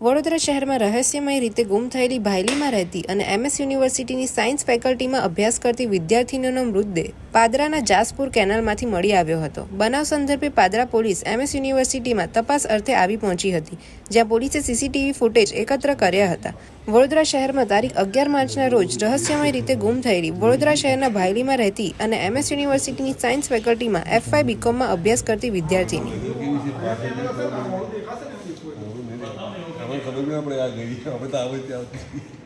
વડોદરા શહેરમાં રહસ્યમય રીતે ગુમ થયેલી ભાયલીમાં રહેતી અને એમએસ યુનિવર્સિટીની સાયન્સ ફેકલ્ટીમાં અભ્યાસ કરતી વિદ્યાર્થીનીનો મૃતદેહ પાદરાના જાસપુર કેનાલમાંથી મળી આવ્યો હતો. બનાવ સંદર્ભે પાદરા પોલીસ એમએસ યુનિવર્સિટીમાં તપાસ અર્થે આવી પહોંચી હતી, જ્યાં પોલીસે સીસીટીવી ફૂટેજ એકત્ર કર્યા હતા. વડોદરા શહેરમાં તારીખ અગિયાર માર્ચના રોજ રહસ્યમય રીતે ગુમ થયેલી વડોદરા શહેરના ભાયલીમાં રહેતી અને એમએસ યુનિવર્સિટીની સાયન્સ ફેકલ્ટીમાં એફઆઈ બીકોમમાં અભ્યાસ કરતી વિદ્યાર્થીની. નહીં આપણે આ ગઈ તો આવે ત્યાં